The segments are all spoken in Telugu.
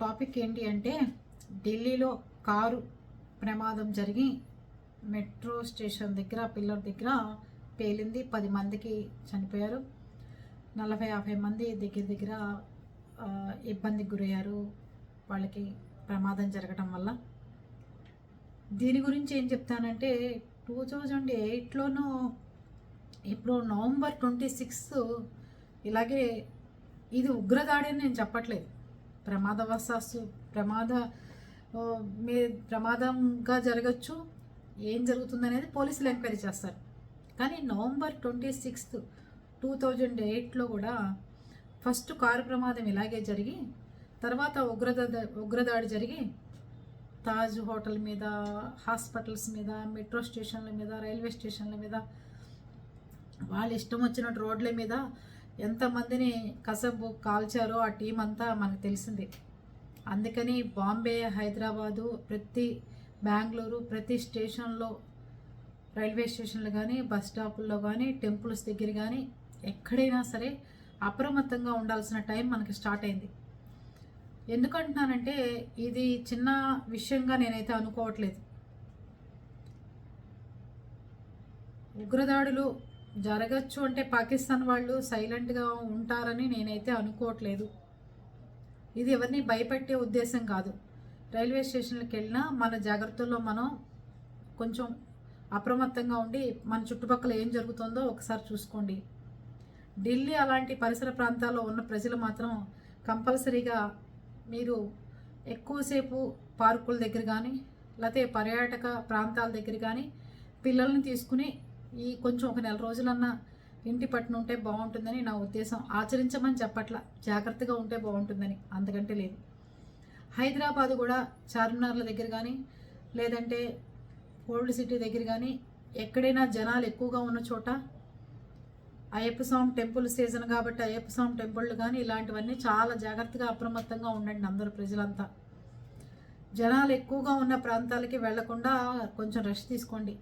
టాపిక్ ఏంటి అంటే ఢిల్లీలో కారు ప్రమాదం జరిగి మెట్రో స్టేషన్ దగ్గర పిల్లర్ దగ్గర పేలింది. పది మందికి చనిపోయారు. నలభై యాభై మంది దగ్గర దగ్గర ఇబ్బందికి గురయ్యారు. వాళ్ళకి ప్రమాదం జరగడం వల్ల. దీని గురించి ఏం చెప్తానంటే టూ థౌజండ్ ఎయిట్లోనూ ఇప్పుడు నవంబర్ ట్వంటీ సిక్స్త్ ఇలాగే ఇది ఉగ్రదాడి అని నేను చెప్పట్లేదు. ప్రమాదవశాస్తు ప్రమాద మీ ప్రమాదంగా జరగచ్చు ఏం జరుగుతుందనేది పోలీసులు ఎంక్వైరీ చేస్తారు. కానీ November twenty sixth two thousand ఎయిట్లో కూడా ఫస్ట్ కారు ప్రమాదం ఇలాగే జరిగి తర్వాత ఉగ్రద ఉగ్రదాడి జరిగి తాజ్ హోటల్ మీద హాస్పిటల్స్ మీద మెట్రో స్టేషన్ల మీద రైల్వే స్టేషన్ల మీద వాళ్ళ ఇష్టం వచ్చినట్టు రోడ్ల మీద ఎంతమందిని కసబు కాల్చారో ఆ టీం అంతా మనకు తెలిసింది. అందుకని బాంబే హైదరాబాదు ప్రతి బెంగళూరు ప్రతి స్టేషన్లో రైల్వే స్టేషన్లు కానీ బస్ స్టాపుల్లో కానీ టెంపుల్స్ దగ్గర కానీ ఎక్కడైనా సరే అప్రమత్తంగా ఉండాల్సిన టైం మనకి స్టార్ట్ అయింది. ఎందుకంటున్నానంటే ఇది చిన్న విషయంగా నేనైతే అనుకోవట్లేదు. ఉగ్రదాడులు జరగచ్చు అంటే పాకిస్తాన్ వాళ్ళు సైలెంట్గా ఉంటారని నేనైతే అనుకోవట్లేదు. ఇది ఎవరిని భయపెట్టే ఉద్దేశం కాదు. రైల్వే స్టేషన్లకు వెళ్ళినా మన జాగ్రత్తల్లో మనం కొంచెం అప్రమత్తంగా ఉండి మన చుట్టుపక్కల ఏం జరుగుతుందో ఒకసారి చూసుకోండి. ఢిల్లీ అలాంటి పరిసర ప్రాంతాల్లో ఉన్న ప్రజలు మాత్రం కంపల్సరీగా మీరు ఎక్కువసేపు పార్కుల దగ్గర కానీ లేకపోతే పర్యాటక ప్రాంతాల దగ్గర కానీ పిల్లల్ని తీసుకుని ఈ కొంచెం ఒక నెల రోజులన్నా ఇంటి పట్టున ఉంటే బాగుంటుందని నా ఉద్దేశం. ఆచరించమని చెప్పట్ల. జాగ్రత్తగా ఉంటే బాగుంటుందని. అంతకంటే లేదు. హైదరాబాద్ కూడా చార్మినార్ల దగ్గర కానీ లేదంటే ఓల్డ్ సిటీ దగ్గర కానీ ఎక్కడైనా జనాలు ఎక్కువగా ఉన్న చోట అయ్యప్ప స్వామి టెంపుల్ సీజన్ కాబట్టి అయ్యప్ప స్వామి టెంపుల్ కానీ ఇలాంటివన్నీ చాలా జాగ్రత్తగా అప్రమత్తంగా ఉండండి అందరూ ప్రజలంతా. జనాలు ఎక్కువగా ఉన్న ప్రాంతాలకి వెళ్ళకుండా కొంచెం రెస్ట్ తీసుకోండి.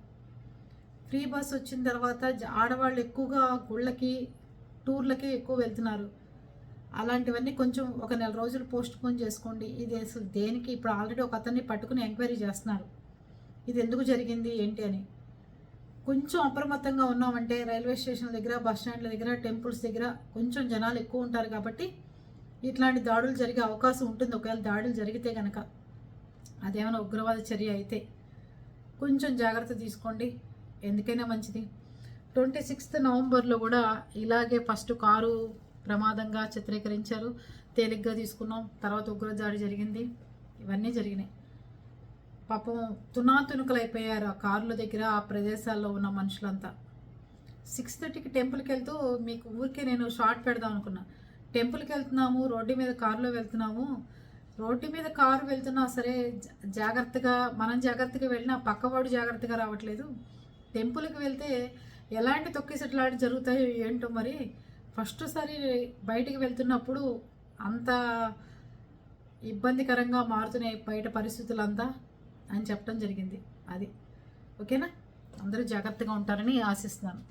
ఫ్రీ బస్ వచ్చిన తర్వాత ఆడవాళ్ళు ఎక్కువగా గుళ్ళకి టూర్లకి ఎక్కువ వెళ్తున్నారు. అలాంటివన్నీ కొంచెం ఒక నెల రోజులు పోస్ట్ పోన్ చేసుకోండి. ఇది అసలు దేనికి? ఇప్పుడు ఆల్రెడీ ఒక అతన్ని పట్టుకుని ఎంక్వైరీ చేస్తున్నారు. ఇది ఎందుకు జరిగింది? ఏంటి అని. కొంచెం అప్రమత్తంగా ఉన్నామంటే రైల్వే స్టేషన్ల దగ్గర బస్ స్టాండ్ల దగ్గర టెంపుల్స్ దగ్గర కొంచెం జనాలు ఎక్కువ ఉంటారు కాబట్టి ఇట్లాంటి దాడులు జరిగే అవకాశం ఉంటుంది. ఒకవేళ దాడులు జరిగితే కనుక అదేమైనా ఉగ్రవాద చర్య అయితే కొంచెం జాగ్రత్త తీసుకోండి. ఎందుకైనా మంచిది. ట్వంటీ సిక్స్త్ నవంబర్లో కూడా ఇలాగే ఫస్ట్ కారు ప్రమాదంగా చిత్రీకరించారు. తేలిగ్గా తీసుకున్నాం. తర్వాత ఉగ్రదాడి జరిగింది. ఇవన్నీ జరిగినాయి. పాపం తునాతునుకలు అయిపోయారు ఆ కార్ల దగ్గర ఆ ప్రదేశాల్లో ఉన్న మనుషులంతా. సిక్స్ థర్టీకి టెంపుల్కి వెళ్తూ మీకు ఊరికే నేను షార్ట్ పెడదాం అనుకున్నా. టెంపుల్కి వెళ్తున్నాము రోడ్డు మీద కారులో వెళ్తున్నాము. రోడ్డు మీద కారు వెళ్తున్నా సరే జా- జాగ్రత్తగా మనం జాగ్రత్తగా వెళ్ళినా పక్కవాడు జాగ్రత్తగా రావట్లేదు. టెంపుల్కి వెళ్తే ఎలాంటి తొక్కిసట్లాడి జరుగుతాయో ఏంటో మరి ఫస్ట్ సారి బయటికి వెళ్తున్నప్పుడు అంత ఇబ్బందికరంగా మారుతున్నాయి బయట పరిస్థితులంతా అని చెప్పడం జరిగింది అది. ఓకేనా? అందరూ జాగ్రత్తగా ఉంటారని ఆశిస్తున్నాను.